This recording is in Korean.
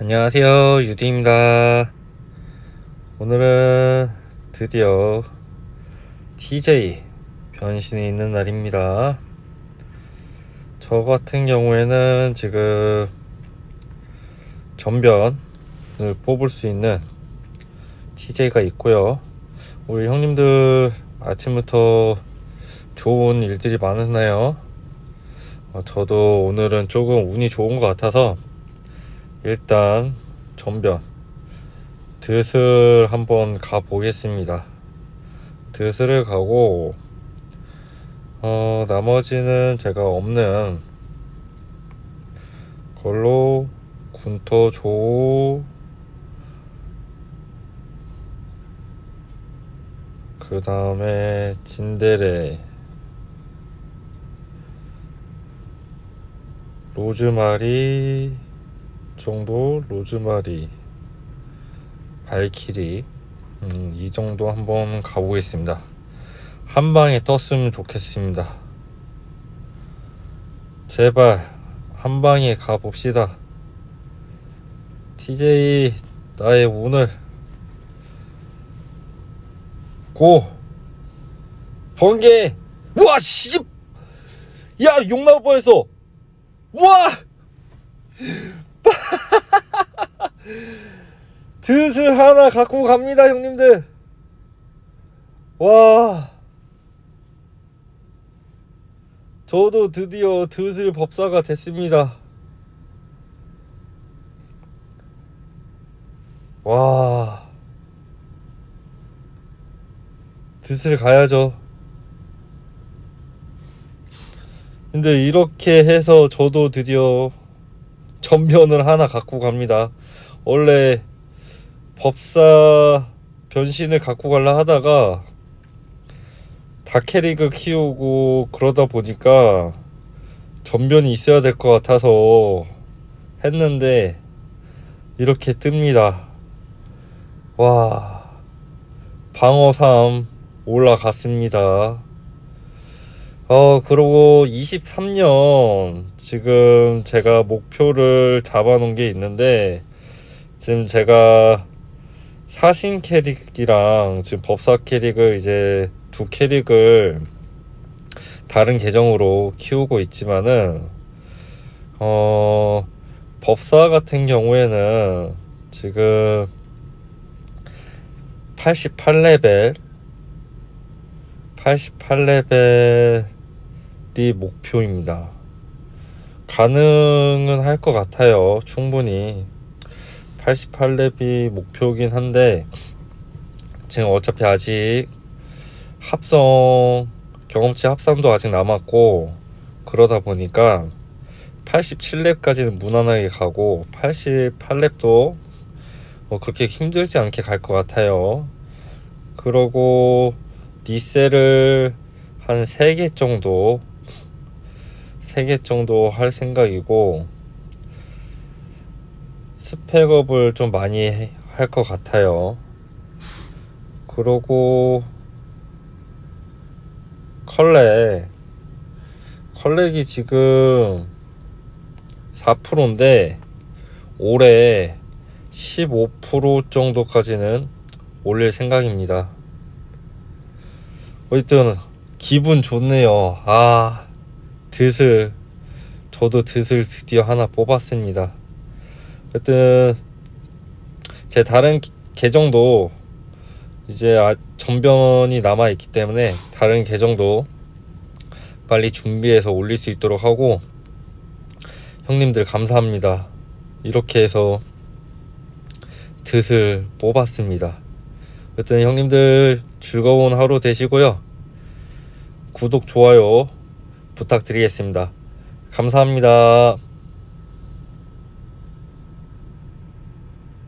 안녕하세요 유디입니다. 오늘은 드디어 TJ 변신이 있는 날입니다. 저 같은 경우에는 지금 전변을 뽑을 수 있는 TJ가 있고요. 우리 형님들 아침부터 좋은 일들이 많았나요? 어, 저도 오늘은 조금 운이 좋은 것 같아서 일단 전변 드슬 한번 가 보겠습니다. 드슬을 가고 어 나머지는 제가 없는 걸로 군토 조그 다음에 진데레 로즈마리 정도 로즈마리 발키리 음, 이 정도 한번 가보겠습니다. 한 방에 떴으면 좋겠습니다. 제발 한 방에 가봅시다. TJ 나의 운을 고! 번개! 와 씨! 야욕 나올 뻔했어 와 드슬 하나 갖고 갑니다, 형님들. 와. 저도 드디어 드슬 법사가 됐습니다. 와. 드슬 가야죠. 근데 이렇게 해서 저도 드디어 전변을 하나 갖고 갑니다. 원래 법사 변신을 갖고 갈라 하다가 다캐릭을 키우고 그러다 보니까 전변이 있어야 될 것 같아서 했는데 이렇게 뜹니다. 와 방어 3 올라갔습니다. 어 그리고 23년 지금 제가 목표를 잡아놓은 게 있는데 지금 제가 사신 캐릭이랑 지금 법사 캐릭을 이제 두 캐릭을 다른 계정으로 키우고 있지만은 어 법사 같은 경우에는 지금 88레벨 88레벨이 목표입니다. 가능은 할 것 같아요. 충분히 88렙이 목표긴 한데 지금 어차피 아직 합성 경험치 합산도 아직 남았고 그러다 보니까 87렙까지는 무난하게 가고 88렙도 뭐 그렇게 힘들지 않게 갈 것 같아요. 그러고 리셀을 한 3개 정도 3개 정도 할 생각이고 스펙업을 좀 많이 할 것 같아요. 그러고 컬렉 컬렉이 지금 4%인데 올해 15% 정도까지는 올릴 생각입니다. 어쨌든 기분 좋네요. 아 드슬 저도 드슬 드디어 하나 뽑았습니다. 어쨌든 제 다른 기- 계정도 이제 아, 전변이 남아 있기 때문에 다른 계정도 빨리 준비해서 올릴 수 있도록 하고 형님들 감사합니다. 이렇게 해서 드슬 뽑았습니다. 어쨌든 형님들 즐거운 하루 되시고요. 구독, 좋아요 부탁드리겠습니다. 감사합니다.